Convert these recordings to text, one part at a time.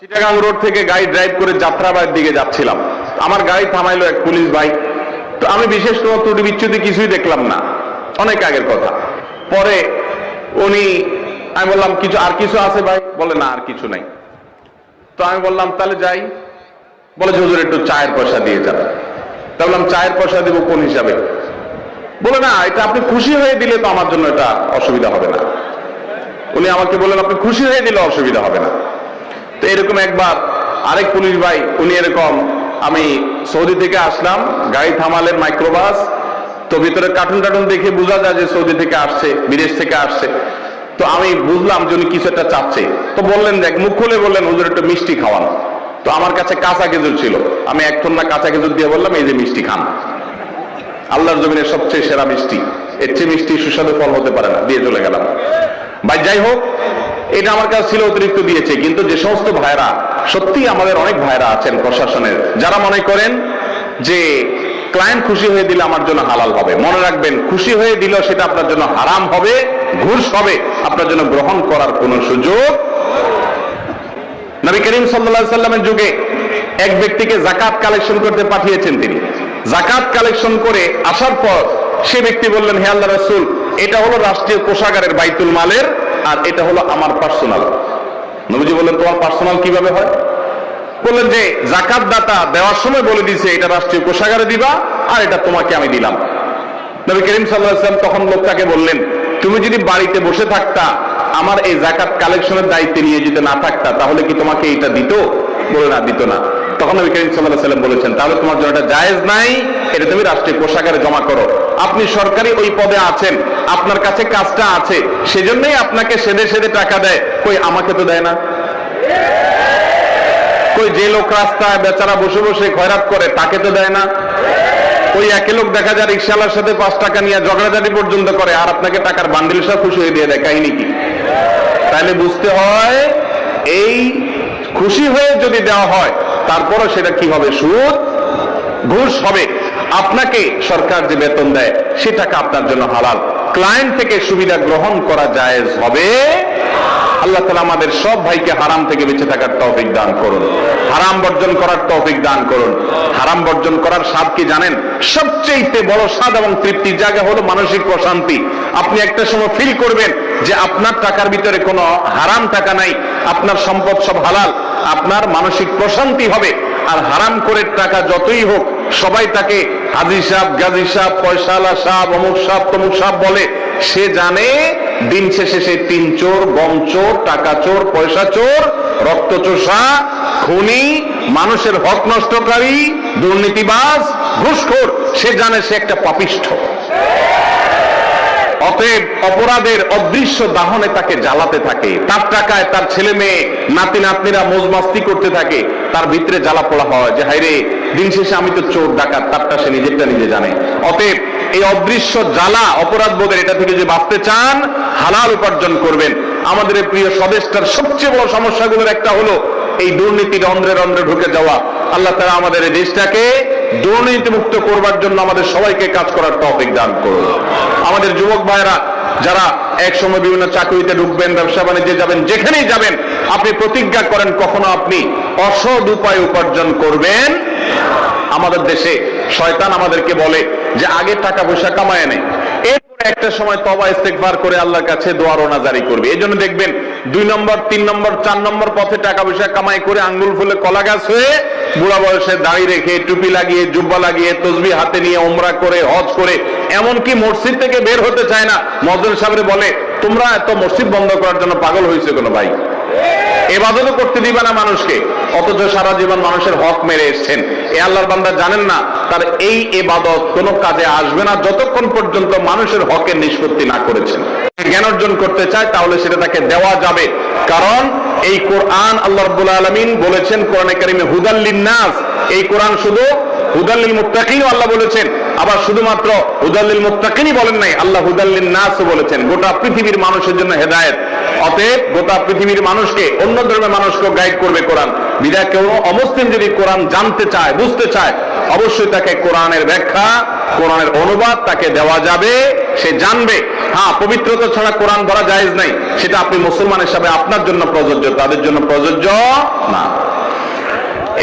Chittagong road থেকে গাড়ি drive করে যাত্রাবাড়ির দিকে যাচ্ছিলাম। আমার গাড়ি থামাইলো এক পুলিশ ভাই। তো আমি বিশেষ কোনো ত্রুটি বিচ্ছুতি কিছুই দেখলাম না। অনেক আগের কথা। পরে উনি, আমি বললাম, কিছু, আর কিছু আছে ভাই? বলে, না, আর কিছু নাই। তো আমি বললাম, তাহলে যাই। বলে, হুজুর, একটু চায়ের পয়সা দিয়ে যাবে তা বললাম, চায়ের পয়সা দিব কোন হিসাবে? বলে, না, এটা আপনি খুশি হয়ে দিলে তো আমার জন্য এটা অসুবিধা হবে না। উনি আমাকে বললেন, আপনি খুশি হয়ে দিলে অসুবিধা হবে না। তো এরকম একবার আরেক পুলিশ ভাই, উনি এরকম, আমি সৌদি থেকে আসলাম, গাড়ি থামালেন মাইক্রোবাস তো ভিতরে কার্টুন টার্টুন দেখে বোঝা যায় যে সৌদি থেকে আসছে, বিদেশ থেকে আসছে। তো আমি বুঝলাম যে উনি কিছু একটা চাচ্ছে। তো বললেন, দেখ, মুখ খুলে বললেন, হুজুর, একটু মিষ্টি খাওয়ান। তো আমার কাছে কাঁচা খেজুর ছিল। আমি এক না কাঁচা খেজুর দিয়ে বললাম, এই যে মিষ্টি খান। আল্লাহর জমিনের সবচেয়ে সেরা মিষ্টি। এর চেয়ে মিষ্টি সুস্বাদু ফল হতে পারে না, দিয়ে চলে গেলাম। ভাই, যাই হোক এটা আমার কাছে ছিল অতিরিক্ত দিয়েছে, কিন্তু যে সমস্ত ভাইরা সত্যি আমাদের অনেক ভাইরা আছেন প্রশাসনের, যারা মনে করেন যে ক্লায়েন্ট খুশি হয়ে দিলে আমার জন্য হালাল হবে। মনে রাখবেন, খুশি হয়ে দিল সেটা আপনার জন্য হারাম হবে, ঘুষ হবে। আপনার জন্য গ্রহণ করার কোনো সুযোগ নবী করিম সাল্লা সাল্লামের যুগে এক ব্যক্তিকে জাকাত কালেকশন করতে পাঠিয়েছেন তিনি। জাকাত কালেকশন করে আসার পর সে ব্যক্তি বললেন, হে আল্লাহ রসুল এটা হলো রাষ্ট্রীয় কোষাগারের বাইতুল মালের, আর এটা হলো আমার পার্সোনাল নবীজি বললেন, তোমার পার্সোনাল কীভাবে হয়? বললেন যে জাকাত দাতা দেওয়ার সময় বলে দিছে এটা রাষ্ট্রীয় কোষাগারে দিবা, আর এটা তোমাকে আমি দিলাম। নবী করিম সাল্লাম তখন লোকটাকে বললেন, তুমি যদি বাড়িতে বসে থাকতা, আমার এই জাকাত কালেকশনের দায়িত্বে নিয়ে যদি না থাকতা, তাহলে কি তোমাকে এটা দিত? বলে, না, দিত না। তখন নবী করিম সাল্লাহ সাল্লাম বলেছেন, তাহলে তোমার জন্য এটা জায়েজ নাই, এটা তুমি রাষ্ট্রীয় কোষাগারে জমা করো। আপনি সরকারি ওই পদে আছেন আপনার কাছে কাজটা আছে, সেজন্যই আপনাকে সেদে সেদে টাকা দেয়। কই, আমাকে তো দেয় না। কই, যে লোক রাস্তায় বেচারা বসে বসে খয়রাত করে, তাকে তো দেয় না। ওই একে লোক দেখা যায় রিক্সাওয়ালার সাথে পাঁচ টাকা নিয়ে ঝগড়াঝাটি পর্যন্ত করে, আর আপনাকে টাকার বান্ডিল সব খুশি হয়ে দিয়ে দেয়, কাহিনী কি? তাহলে বুঝতে হয়, এই খুশি হয়ে যদি দেওয়া হয়, তারপরও সেটা কি হবে? সুদ? ঘুষ হবে। আপনাকে সরকার যে বেতন দেয়, সে টাকা আপনার জন্য হালাল। ক্লায়েন্ট থেকে সুবিধা গ্রহণ করা জায়েজ হবে। আল্লাহ তালা আমাদের সব ভাইকে হারাম থেকে বেঁচে থাকার তৌফিক দান করুন। হারাম বর্জন করার তৌফিক দান করুন। হারাম বর্জন করার স্বাদ কি জানেন? সবচেয়ে বড় স্বাদ এবং তৃপ্তির জায়গা হলো মানসিক প্রশান্তি। আপনি একটা সময় ফিল করবেন যে আপনার টাকার ভিতরে কোনো হারাম টাকা নাই, আপনার সম্পদ সব হালাল, আপনার মানসিক প্রশান্তি হবে। আর হারাম করে টাকা যতই হোক, সবাই তাকে হাজি সাহ গাজী সাহ পয়সালা সাহ অমুক সাহ তমুক সাহ বলে, সে জানে দিন শেষে সে তিন চোর, গম চোর, টাকা চোর, পয়সা চোর, রক্ত চোষা, খুনি, মানুষের হক নষ্টকারী, দুর্নীতিবাজ, ঘুষখোর। সে জানে সে একটা পাপিষ্ঠ। অতএব অপরাধের অদৃশ্য দাহনে তাকে জ্বালাতে থাকে। তার টাকায় তার ছেলে মেয়ে, নাতি নাতনিরা মোজমাস্তি করতে থাকে। তার ভিতরে জ্বালা পোড়া হয় যে হাইরে দিন শেষে আমি তো চোর, ডাকাত, তারটা সে নিজেরটা নিজে জানে। অতএব এই অদৃশ্য জ্বালা অপরাধ বোধের এটা থেকে যে বাঁচতে চান, হালাল উপার্জন করবেন। আমাদের প্রিয় স্বদেশটার সবচেয়ে বড় সমস্যাগুলোর একটা হলো এই দুর্নীতির অন্ধ্রে অন্ধ্রে ঢুকে যাওয়া। আল্লাহ তারা আমাদের এই দেশটাকে দুর্নীতি মুক্ত করবার জন্য আমাদের সবাইকে কাজ করার টপিক দান করুন। আমাদের যুবক ভাইরা যারা এক সময় বিভিন্ন চাকরিতে ঢুকবেন, ব্যবসা বাণিজ্যে যাবেন, যেখানেই যাবেন, আপনি প্রতিজ্ঞা করেন কখনো আপনি অসৎ উপায় উপার্জন করবেন। আমাদের দেশে শয়তান আমাদেরকে বলে যে, আগে টাকা পয়সা কামায় নেয় একটা সময় তবা ইস্তেকবার করে আল্লাহর কাছে দোয়ার ওনা জারি করবে। এই জন্য দেখবেন, দুই নম্বর, তিন নম্বর, চার নম্বর পথে টাকা পয়সা কামাই করে আঙ্গুল ফুলে কলা গাছ হয়ে বুড়া বয়সে দাড়ি রেখে, টুপি লাগিয়ে, জুব্বা লাগিয়ে তসবি হাতে নিয়ে ওমরা করে, হজ করে, এমনকি মসজিদ থেকে বের হতে চায় না। মজন সাহেব বলে, তোমরা এত মসজিদ বন্ধ করার জন্য পাগল হয়েছে কোনো ভাই? এবাদতও করতে দিবে না মানুষকে। অথচ সারা জীবন মানুষের হক মেরে এসছেন। এ আল্লাহর বান্দা জানেন না, তার এই এবাদত কোনো কাজে আসবে না যতক্ষণ পর্যন্ত মানুষের হকের নিষ্পত্তি না করেছেন। জ্ঞান অর্জন করতে চায়, তাহলে সেটা তাকে দেওয়া যাবে। কারণ এই কোরআন আল্লাহ রব্বুল আলমিন বলেছেন, কোরআনে কারিমে হুদাল্লিন নাস এই কোরআন শুধু হুদাল্লিল মুত্তাকিনও আল্লাহ বলেছেন, আবার শুধুমাত্র হুদাল্লিল মুত্তাকিনই বলেন নাই, আল্লাহ হুদাল্লিন নাসও বলেছেন। গোটা পৃথিবীর মানুষের জন্য হেদায়েত। অতএব গোটা পৃথিবীর মানুষকে, অন্য ধর্মের মানুষকে গাইড করবে কোরআন। বিদায় কেউ অমুসলিম যদি কোরআন জানতে চায়, বুঝতে চায়, অবশ্যই তাকে কোরআনের ব্যাখ্যা, কোরআনের অনুবাদ তাকে দেওয়া যাবে, সে জানবে। হ্যাঁ পবিত্রতা ছাড়া কোরআন ধরা জায়েজ নাই, সেটা আপনি মুসলমান হিসাবে আপনার জন্য প্রযোজ্য, তাদের জন্য প্রযোজ্য না।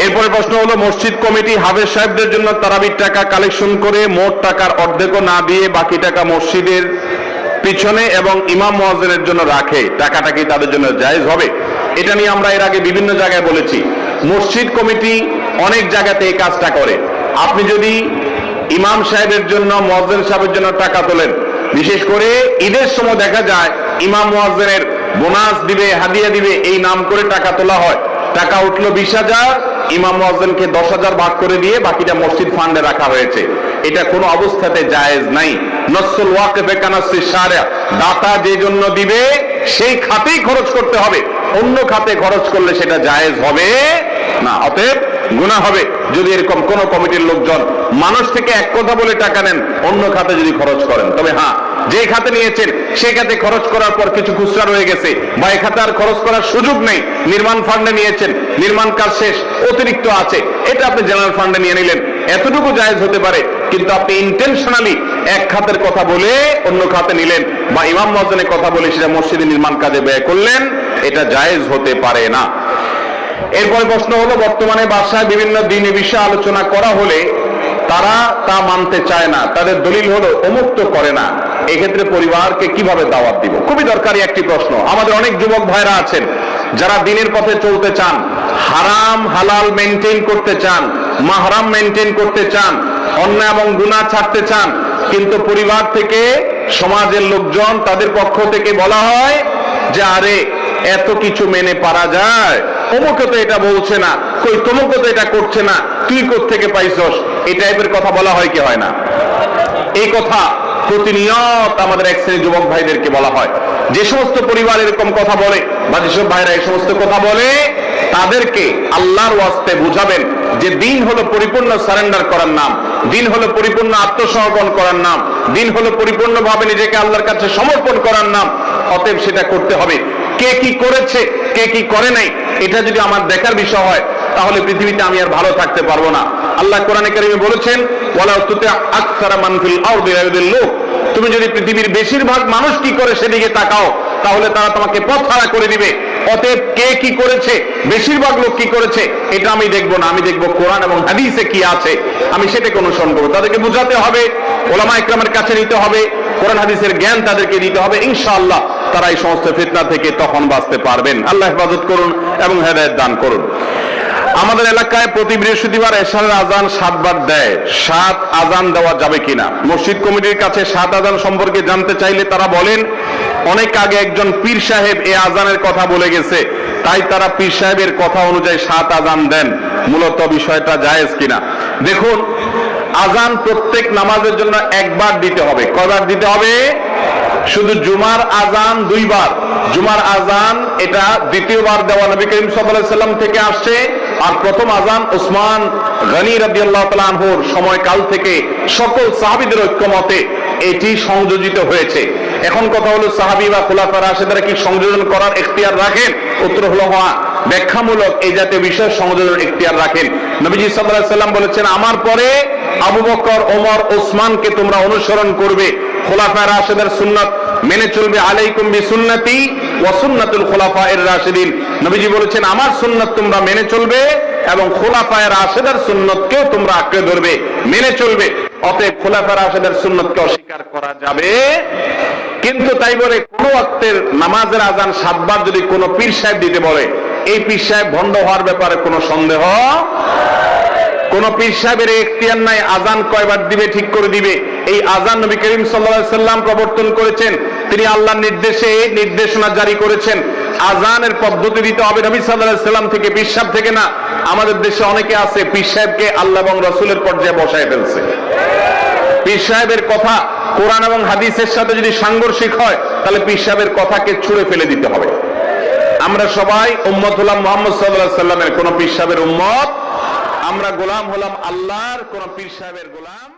এরপরে প্রশ্ন হলো, মসজিদ কমিটি হাফেজ সাহেবদের জন্য তারাবির টাকা কালেকশন করে মোট টাকার অর্ধেকও না দিয়ে বাকি টাকা মসজিদের পিছনে এবং ইমাম মহাজনের জন্য রাখে, টাকাটা কি তাদের জন্য জায়েজ হবে? এটা নিয়ে আমরা এর আগে বিভিন্ন জায়গায় বলেছি। মসজিদ কমিটি অনেক জায়গাতে এই কাজটা করে। আপনি যদি ইমাম সাহেবের জন্য মহাজেন সাহেবের জন্য টাকা তোলেন, বিশেষ করে ঈদের সময় দেখা যায়, ইমাম মহাজেনের বোনাস দিবে, হাদিয়া দিবে, এই নাম করে টাকা তোলা হয়। টাকা উঠল বিশ হাজার ইমাম মুয়াজ্জিনকে দশ হাজার ভাগ করে দিয়ে বাকিটা মসজিদ ফান্ডে রাখা হয়েছে। এটা কোনো অবস্থাতে জায়েজ নাই। নসল ওয়াকিফে কানাসি সারা দাতা যে জন্য দিবে, সেই খাতেই খরচ করতে হবে। অন্য খাতে খরচ করলে সেটা জায়েজ হবে না। অতএব গুণা হবে যদি এরকম কোন কমিটির লোকজন মানুষ থেকে এক কথা বলে টাকা নেন, অন্য খাতে যদি খরচ করেন। তবে হ্যাঁ যে খাতে নিয়েছেন, সে খাতে খরচ করার পর কিছু খুচরা রয়ে গেছে। বা এই খাতে আর খরচ করার সুযোগ নেই। নির্মাণ ফান্ডে নিয়েছেন। নির্মাণ কাজ শেষ, অতিরিক্ত আছে। এটা আপনি জেনারেল ফান্ডে নিয়ে নিলেন। এতটুকু জায়েজ হতে পারে, কিন্তু আপনি ইন্টেনশনালি এক খাতের কথা বলে অন্য খাতে নিলেন বা ইমাম মহাজনের কথা বলে সেটা মসজিদে নির্মাণ কাজে ব্যয় করলেন, এটা জায়েজ হতে পারে না। এরপরে প্রশ্ন হলো, বর্তমানে বাসায় বিভিন্ন দিনে বিষয়ে আলোচনা করা হলে তারা তা মানতে চায় না। তাদের দলিল হলো, অমুক্ত করে না। এক্ষেত্রে পরিবারকে কীভাবে দাওয়াত দিব? খুবই দরকারি একটি প্রশ্ন। আমাদের অনেক যুবক ভাইরা আছেন, যারা দিনের পথে চলতে চান, হারাম হালাল মেনটেন করতে চান, মাহারাম মেনটেন করতে চান, অন্যায় এবং গুনাহ ছাড়তে চান, কিন্তু পরিবার থেকে, সমাজের লোকজন তাদের পক্ষ থেকে বলা হয় যে, আরে, এত কিছু মেনে পারা যায়। অমুকে তো এটা বলছে না, কই তমুকে তো এটা করছে না, তুই থেকে পাইছস? এই টাইপের কথা বলা হয় কি হয় না? এই কথা প্রতিনিয়ত আমাদের এক শ্রেণি যুবক ভাইদেরকে বলা হয়। যে সমস্ত পরিবার এরকম কথা বলে বা যেসব ভাইরা এই সমস্ত কথা বলে, তাদেরকে আল্লাহর ওয়াস্তে বুঝাবেন যে দিন হলো পরিপূর্ণ সারেন্ডার করার নাম, দিন হলো পরিপূর্ণ আত্মসমর্পণ করার নাম, দিন হলো পরিপূর্ণভাবে নিজেকে আল্লাহর কাছে সমর্পণ করার নাম, অতএব সেটা করতে হবে। কে কি করেছে, কে কি করে নাই, এটা যদি আমার দেখার বিষয় হয়, তাহলে পৃথিবীতে আমি আর ভালো থাকতে পারব না। আল্লাহ কোরআনে কারিমে বলেছেন ওয়ালা তুতে আকসারা মানফিল আরদি লোক তুমি যদি পৃথিবীর বেশিরভাগ মানুষ কি করে সেদিকে তাকাও, তাহলে তারা তোমাকে পথ করে দিবে। অতএব কে কি করেছে, বেশিরভাগ লোক কি করেছে, এটা আমি দেখব না। আমি দেখব কোরআন এবং হাদিসে কি আছে। আমি সেটাকে অনুসরণ করব। তাদেরকে বুঝাতে হবে, ওলামা ইকরামের কাছে নিতে হবে, কোরআন হাদিসের জ্ঞান তাদেরকে দিতে হবে। ইনশাআল্লাহ তারা এই সমস্ত ফিতনা থেকে তখন বাঁচতে পারবেন। আল্লাহ হেফাজত করুন এবং হেদায়ত দান করুন। আমাদের এলাকায় প্রতি বৃহস্পতিবার এশারের আজান সাতবার দেয়। সাত আজান দেওয়া যাবে কিনা? মসজিদ কমিটির কাছে সাত আজান সম্পর্কে জানতে চাইলে তারা বলেন, অনেক আগে একজন পীর সাহেব এ আজানের কথা বলে গেছে। তাই তারা পীর সাহেবের কথা অনুযায়ী সাত আজান দেন। মূলত বিষয়টা জায়েজ কিনা? দেখুন, আজান প্রত্যেক নামাজের জন্য একবার দিতে হবে। কয়বার দিতে হবে? শুধু জুমার আজান দুইবার। জুমার আজান এটা দ্বিতীয়বার দেওয়া নবী করিম সাল্লাম থেকে আসছে। আর প্রথম আজান ওসমান গনি তাআলা আনহুর সময়কাল থেকে সকল সাহাবীদের ঐক্যমতে এটি সংযোজিত হয়েছে। এখন কথা হলো সাহাবী বা খোলাফা রাশেদারা কি সংযোজন করার এখতিয়ার রাখেন? উত্তর হলো হ্যাঁ ব্যাখ্যামূলক এই জাতীয় বিষয় সংযোজন এখতিয়ার রাখেন। নবীজি সাল্লাম বলেছেন, আমার পরে আবু বকর, ওমর ওসমানকে তোমরা অনুসরণ করবে। খোলাফা রাশেদের সুন্নাত মেনে চলবে। আলাইকুম বি সুন্নতি ওয়া সুন্নাতুল খোলাফা এর রাশিদিন। নবীজি বলেছেন, আমার সুন্নাত তোমরা মেনে চলবে এবং খোলাফায়ের রাশেদের সুন্নতকেও তোমরা আঁকড়ে ধরবে। মেনে চলবে। অতএব খোলাফার রাশেদের সুন্নতকে অস্বীকার করা যাবে। কিন্তু তাই বলে, কোন ওয়াক্তের নামাজের আজান সাতবার যদি কোনো পীর সাহেব দিতে বলে, এই পীর সাহেব ভণ্ড হওয়ার ব্যাপারে কোনো সন্দেহ? কোন পীর সাহেবের এখতিয়ার নাই আজান কয়বার দিবে, ঠিক করে দিবে। এই আজান নবী করিম সাল্লাল্লাহু সাল্লাম প্রবর্তন করেছেন। তিনি আল্লাহর নির্দেশে নির্দেশনা জারি করেছেন। আজানের পদ্ধতি দিতে হবে। নবী সাল্লাল্লাহু সাল্লাম থেকে পীর সাহেব থেকে না, আমাদের দেশে অনেকে আছে পীর আল্লাহ এবং রসুলের পর্যায়ে বসায় ফেলছে। পীর সাহেবের কথা কোরআন এবং হাদিসের সাথে যদি সাংঘর্ষিক হয়, তাহলে পীর সাহেবের কথাকে ছুঁড়ে ফেলে দিতে হবে। আমরা সবাই উম্মত হলাম মোহাম্মদ সাল্লাহ সাল্লামের। কোন পীর সাহেবের উম্মত? আমরা গোলাম হলাম আল্লাহর, কোন পীর সাহেবের গোলাম